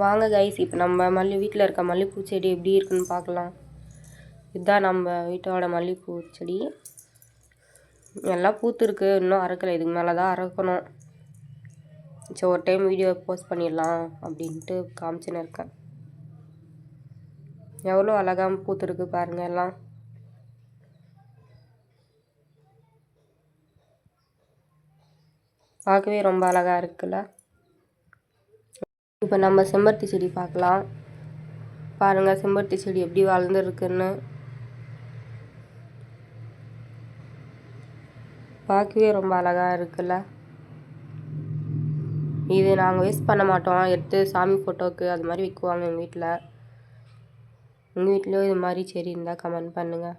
வாங்க கைஸ் இப்போ நம்ம மல்லி வீட்டில் இருக்க மல்லிகைப்பூ செடி எப்படி இருக்குன்னு பார்க்கலாம். இதுதான் நம்ம வீட்டோட மல்லிகைப்பூ செடி. எல்லாம் பூத்துருக்கு. இன்னும் அறக்கலை. இதுக்கு மேலே தான் அறக்கணும். சரி ஒரு டைம் வீடியோ போஸ்ட் பண்ணிடலாம் அப்படின்ட்டு காமிச்சுன்னு இருக்கேன். எவ்வளோ அழகாக பூத்துருக்கு பாருங்கள் எல்லாம். பார்க்கவே ரொம்ப அழகாக இருக்குல்ல? இப்போ நம்ம செம்பருத்தி செடி பார்க்கலாம். பாருங்கள் செம்பருத்தி செடி எப்படி வளர்ந்துருக்குன்னு. பார்க்கவே ரொம்ப அழகாக இருக்குல்ல. இது நாங்கள் வேஸ்ட் பண்ண மாட்டோம். எடுத்து சாமி ஃபோட்டோவுக்கு அது மாதிரி விற்குவாங்க எங்கள் வீட்டில் உங்கள் வீட்லேயும் இது மாதிரி செடி இருந்தால் கமெண்ட் பண்ணுங்கள்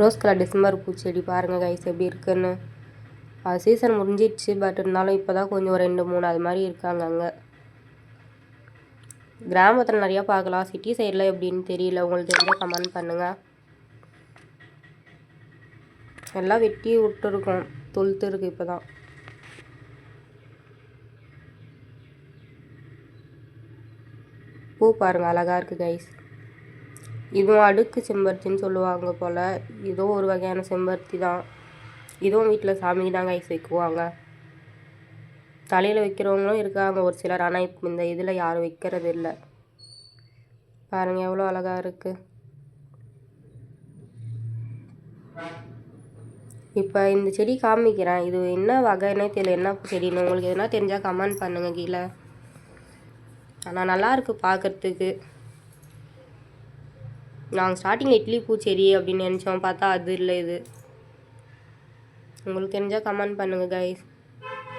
ரோஸ் கலர் டிசம்பர் பூச்செடி பாருங்கள் கைஸ் எப்படி இருக்குன்னு. சீசன் முடிஞ்சிடுச்சு பட் இருந்தாலும் இப்போ தான் கொஞ்சம் ரெண்டு மூணு அது மாதிரி இருக்காங்க அங்கே. கிராமத்தில் நிறையா பார்க்கலாம். சிட்டி சைடில் எப்படின்னு தெரியல. உங்களுக்கு தெரிஞ்ச கமெண்ட் பண்ணுங்கள் எல்லாம் வெட்டி விட்டுருக்கோம். தொழுத்து இருக்கு இப்போ தான் பூ பாருங்கள் அழகாக இருக்குது கைஸ் இதுவும் அடுக்கு செம்பருத்தின்னு சொல்லுவாங்க போல். இதுவும் ஒரு வகையான செம்பருத்தி தான். இதுவும் வீட்டில் சாமிக்கு தாங்க ஐஸ் வைக்குவாங்க. தலையில் வைக்கிறவங்களும் இருக்காங்க ஒரு சிலர். ஆனால் இப்போ இந்த இதில் யாரும் வைக்கிறது இல்லை. பாருங்கள் எவ்வளோ அழகாக இருக்குது இப்போ இந்த செடி காமிக்கிறேன். இது என்ன வகைன்னே தெரியல. என்ன செடின்னு உங்களுக்கு எதுனா தெரிஞ்சால் கமெண்ட் பண்ணுங்கள் கீழே. ஆனால் நல்லா இருக்குது பார்க்குறதுக்கு நாங்கள் ஸ்டார்டிங்கில் இட்லி பூச்செடி அப்படின்னு நினச்சோம். பார்த்தா அது இல்லை இது. உங்களுக்கு தெரிஞ்சால் கமெண்ட் பண்ணுங்கள் கைஸ்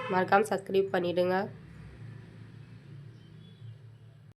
மறக்காமல் சப்ஸ்கிரைப் பண்ணிவிடுங்க